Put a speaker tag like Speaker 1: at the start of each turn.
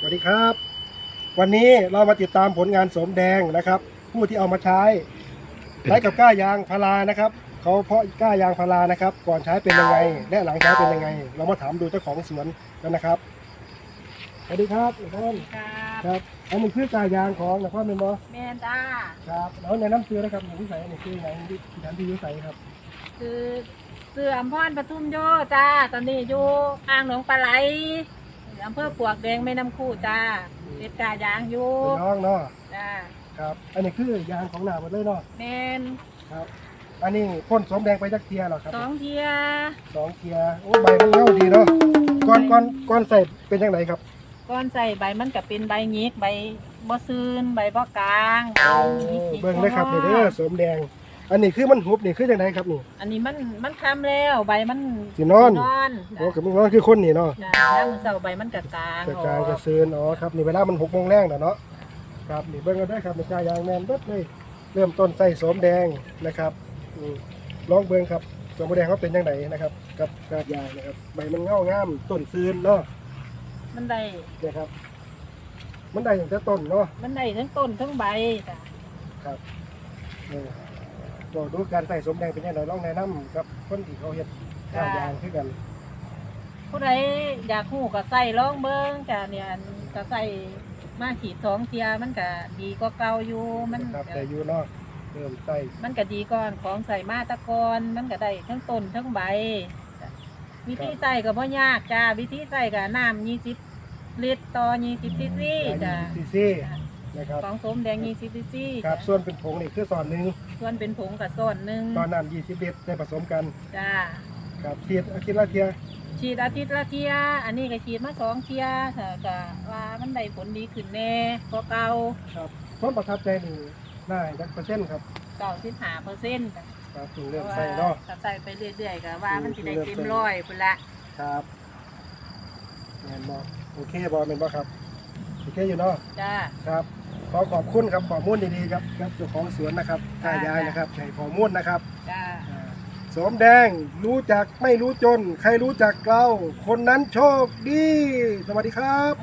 Speaker 1: สวัสดีครับ วันนี้เรามาติดตามผลงานสมแดงนะครับ ผู้ที่เอามาใช้ใช้กับก้ายางพารานะครับเขาเพาะก้ายางพารานะครับ ก่อนใช้เป็นยังไง และหลังใช้เป็นยังไง เรามาถามดูเจ้าของสวนกันนะครับสวัสดีครับนคร
Speaker 2: ครับ
Speaker 1: ครับอันนี้คือก้ายางของนครเป็นบอ
Speaker 2: แม่นจ้า
Speaker 1: ครับแล้วแนะนำซื้อนะครับหนูที่ใส่อันนี้คือไหนที่สถานที่อยุ่ใส่ครับ
Speaker 2: คือเสื่อมพรปทุมโยจ้าตอนนี้อยู่อ่างหนองปลาไหล อำเภอปลวกแดงแม่น้ำคู่จ้าเด็ดกายางอยู่
Speaker 1: เป็นน้องเนาะ
Speaker 2: จ้า
Speaker 1: ครับ อันนี้คือยางของหนาหมดเลยเนาะ
Speaker 2: แม่น
Speaker 1: ครับ อันนี้พ่นสมแดงไปจักเทียเหรอครับ
Speaker 2: สองเทีย
Speaker 1: สองเทียโอ้ใบมันเงาดีเนาะก้อนก้อนก้อนใส่เป็นยังไงครับ
Speaker 2: ก้อนใส่ใบมันกับเป็นใบหยิกใบบ่ซืนใบบ่กลางใบหยิกๆ
Speaker 1: เบิ่งเลยครับนี่เด้อสมแดง อันนี้คือมันหุบนี่คือยังไงครับนี่
Speaker 2: อันนี้มันมันคำแล้วใบมัน
Speaker 1: สินอน
Speaker 2: สินอน
Speaker 1: โอ้กับมึงนอนคือคนนี่เนาะ
Speaker 2: จ้าแล้วมันเสาใบมันกับกลาง
Speaker 1: จะกลาง
Speaker 2: อ
Speaker 1: จะ
Speaker 2: อก
Speaker 1: ซืนอ๋อครับนี่เวลามันหกโมงแรงแล้วเนาะครับนี่เบิ่งกันได้ครับนี่กายางแมนเบิดเลยเริ่มต้นใส่สมแดงนะครับอืมลองเบิ่งครับสมแดงเขาเป็นยังไงนะครับ กับกาดยางนะครับใบมันเงางามต้นซืนเนาะ
Speaker 2: มันได้
Speaker 1: เนี่ยครับ มันได้อย่างแต่ต้นเนาะ
Speaker 2: มันได้ทั้งต้นทั้งใบจ้ะ
Speaker 1: ครับนี่ ก็ดูการใส่สมแดงเป็นยังไงลองแนะนำกับคนที่เขาเฮ็ดกาดยางคือกัน
Speaker 2: ผู้ใดอยากหูก็ใส่ลองเบิ้งจ้ะเนี่ยก็ใส่มาขีดสองเทียมันก็ดีก็เก่าอยู่มัน
Speaker 1: นะครับแต่อยู่เนาะเริ่มใส่
Speaker 2: มันก็ดีก่อนของใส่มาตะกอนมันก็ได้ทั้งต้นทั้งใบจ้ะวิธีใส่ก็บ่ยากจ้าวิธีใส่ก็น้ำยี่สิบลิตรต่อยี่สิบซีซีจ้ะ
Speaker 1: ซีซี นะครับ
Speaker 2: ของสมแดงยี่สิบซีซี
Speaker 1: ครับ ส่วนเป็นผงนี่คือส่วนหนึ่ง
Speaker 2: ส่วนเป็นผงกับส่วนหนึ่ง
Speaker 1: ตอนน้ำ20ลิตรได้ผสมกัน
Speaker 2: จ้า
Speaker 1: ครับเสียดอาทิตย์ละเทีย
Speaker 2: ฉีดอาทิตย์ละเทีย อันนี้ก็ฉีดมาสองเทียค่ะก็ว่ามันได้ผลดีขึ้นแน่กว่าเก่า
Speaker 1: ครับความประทับใจนี่น่าจักเปอร์เซ็นต์ครับ
Speaker 2: เก้าสิบห้าเปอร์เซ็นต์
Speaker 1: ครับถึงเริ่มใส่เนาะ
Speaker 2: ก็ใส่ไปเรื่อยๆก็ว่ามันสิได้
Speaker 1: เริ่ม
Speaker 2: เต็ม
Speaker 1: ใส่
Speaker 2: ร้อยพุ่นละ
Speaker 1: ครับแม่นบ่โอเคบ่แม่นบ่ครับ โอเคอยู่เนาะ
Speaker 2: จ้า
Speaker 1: ครับ ขอขอบคุณครับข้อมูลดีๆครับครับเจ้าของสวนนะครับกายายนะครับให้ข้อมูลนะครับ
Speaker 2: จ้า
Speaker 1: อ่าสมแดงรู้จักไม่รู้จน ใครรู้จักเรา คนนั้นโชคดี สวัสดีครับ